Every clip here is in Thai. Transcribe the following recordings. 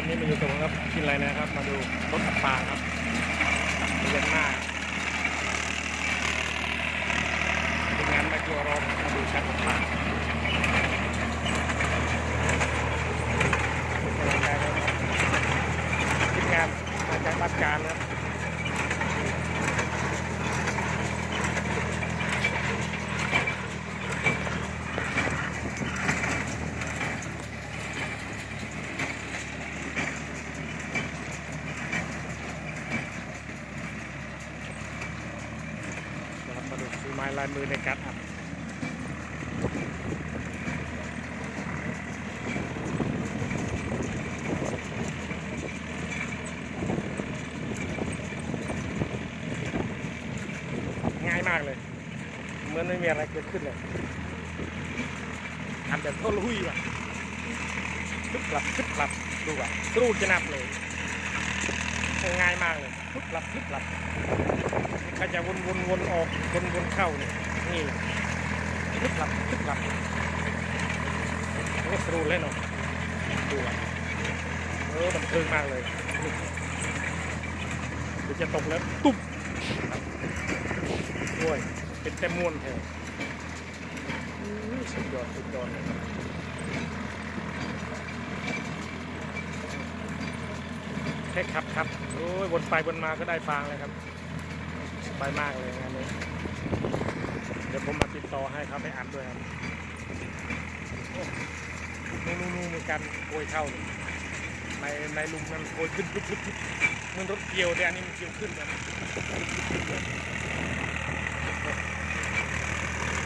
วันนี้มาอยู่ตรงครับกินอะไรนะครับ มาดูรถตัดฟาครับเรียนหน้าเป็นงานไมโครรอมมาดูการตัดฟางกำลังใจเลยครับทีมงานมาจากบ้านการนะครับ นะครับมาดูฝีไม้ลายมือในการอัดง่ายมากเลย เหมือนไม่มีอะไรเกิดขึ้นเลยทำแบบโทลุยว่ะคึบกลับคึบกลับดูอะกรูดจะนับเลย ง่ายมากเลย คึบหลับคึบหลับก็จะวนวนวนออกวนวนเข้าเนี่ยนี่คึกหลับคึกหลับโอ้สรุปเลยเนาะดูอะเออบันเทิงมากเลยเดี๋ยวจะตกแล้วตุ๊บด้วยเป็นแต้มมวนเลยอื้อสุดยอดสุดยอดเลยแค่ขับครับโอ้ยวนไปวนมาก็ได้ฟางเลยครับสบายมากเลยงานนี้เดี๋ยวผมมาติดต่อให้ครับให้อัดด้วยครับนู่นนู่นนู่นมีการโกยเข้าในในลุมนั้นโกยขึ้นขึ้นขึ้นมันรถเกี่ยวแต่อันนี้มันเกี่ยวขึ้นครับ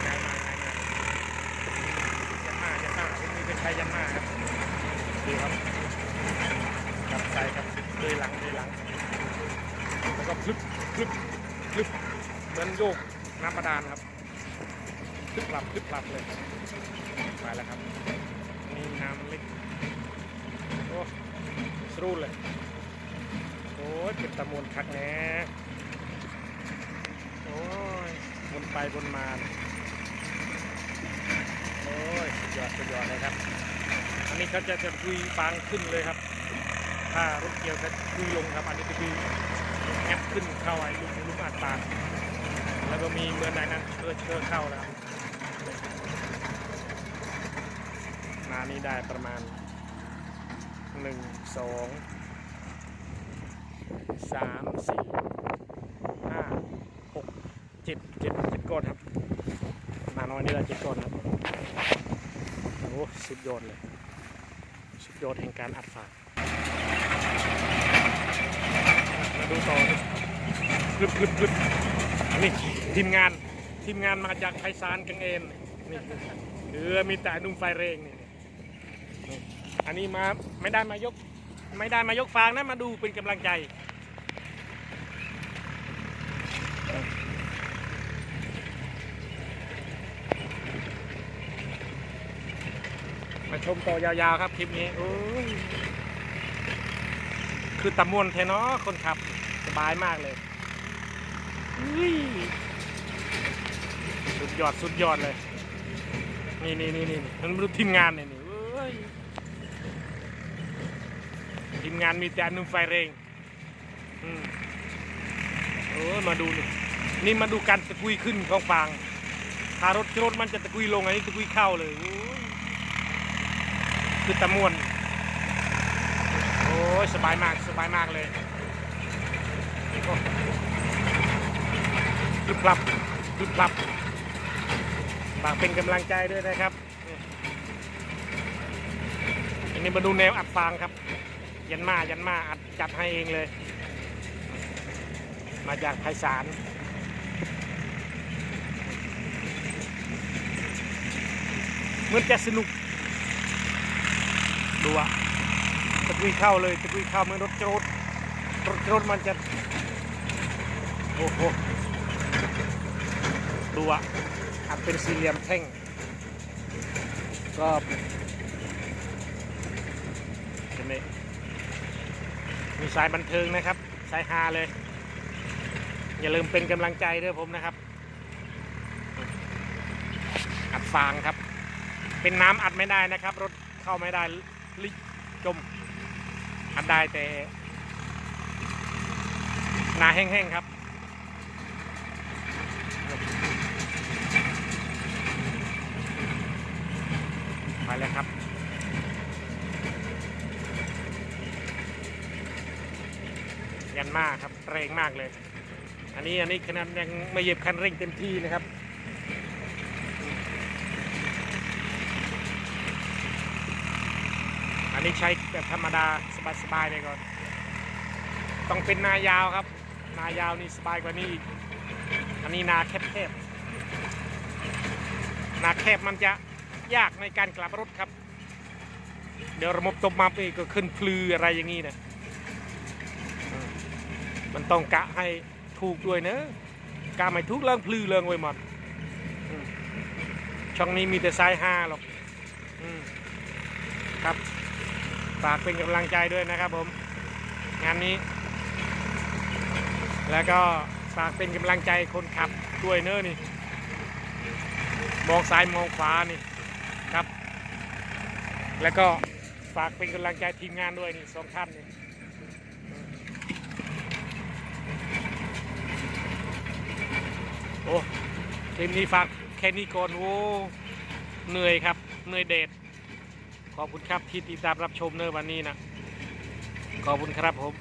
ง่าม่ายมายันมายันมาผมมีเป็นใครยันมาครับดีครับกลับใจครับ เลยหลังเลยหลัง แล้วก็พลึบพลึบพลึบเหมือนโยกน้ำประดานครับพลึบหลับพลึบหลับเลยไปแล้วครับ นี่น้ำเล็กโอ้สรูดเลย โอ้ยเป็นตะมวนคักแน่โอ้ยวนไปวนมา โอ้ยสุดยอดสุดยอดเลยครับ อันนี้เขาจะจะคุยฟางขึ้นเลยครับ ถ้ารถเกี่ยวจะคุยลงครับ อันนี้จะคุยแอปขึ้นเข้าไอ้ลูกลูกอัดปากแล้วก็มีเมื่อไหนนั้นเชื่อเชื่อเข้าแล้วมานี่ได้ประมาณหนึ่งสองสามสี่ห้าหกเจ็ดเจ็ดเจ็ดก้อนครับ มาน้อยนี่ได้เจ็ดก้อนครับโอ้สุดยอดเลย สุดยอดแห่งการอัดฝาก มาดูต่อกรึบกรึบกรึบนี่ทีมงานทีมงานมาจากไพศาลกังเอนนี่เออมีแต่นุ่มไฟเรงนี่นี่อันนี้มาไม่ได้มายก ไม่ได้มายกฟางนะมาดูเป็นกำลังใจมาชมต่อยาวๆครับคลิปนี้โอ้ย คือตะมวนเทเนาะคนขับ สบายมากเลยสุดยอดสุดยอดเลย นี่นี่นี่นี่มันดูทีมงานเนี่ยนี่เอ้ยทีมงานมีแต่นุ่มไฟเรงอืมโอ้ยมาดูนี่นี่มาดูการตะกุยขึ้นของฟางถ้ารถรถมันจะตะกุยลงอันนี้ตะกุยเข้าเลยคือตะมวน ยสบายมากสบายมากเลยโอ้กรึบกรับกรึบกรับฝากเป็นกำลังใจด้วยนะครับ อันนี้มาดูแนวอัดฟางครับ ยันมายันมาอัดจัดให้เองเลย มาจากไพศาลเหมือนจะสนุกดูอะ ตะกุยเข้าเลยตะกุยเข้าเมือรถโจรรถโจรมันจะโอ้โหดูอะอัดเป็นสี่เหลี่ยมแท่งก็เห็นไหมมีสายบันเทิงนะครับสายฮาเลย อย่าลืมเป็นกำลังใจด้วยผมนะครับ อัดฟางครับ เป็นน้ำอัดไม่ได้นะครับ รถเข้าไม่ได้ลิจม อัดได้แต่นาแห้งๆครับไปเลยครับ ยันมากครับแรงมากเลย อันนี้อันนี้ขนาดยังไม่เหยียบคันเร่งเต็มที่นะครับ นนี้ใช้แบบธรรมดาสบายๆไปก่อน ต้องเป็นนายาวครับ นายาวนี่สบายกว่านี้อีกอันนี้นาแคบๆนาแคบมันจะยากในการกลับรถครับ เดี๋ยวระบบตบมาไปก็ขึ้นพลืออะไรอย่างนี้นะมันต้องกะให้ถูกด้วยเนอะกะไม่ถูกเรื่องพลือเรื่องไว้หมดช่องนี้มีแต่ไซส์ห้าหรอกครับ ฝากเป็นกำลังใจด้วยนะครับผม งานนี้ แล้วก็ฝากเป็นกำลังใจคนขับด้วยเนอนี่ มองซ้ายมองขวานี่ครับ แล้วก็ฝากเป็นกำลังใจทีมงานด้วยนี่สองท่านนี่โอ้ทีมนี้ฝากแค่นี้ก่อนโอ้เหนื่อยครับเหนื่อยเดช ขอบคุณครับที่ติดตามรับชมเนอวันนี้นะ ขอบคุณครับผม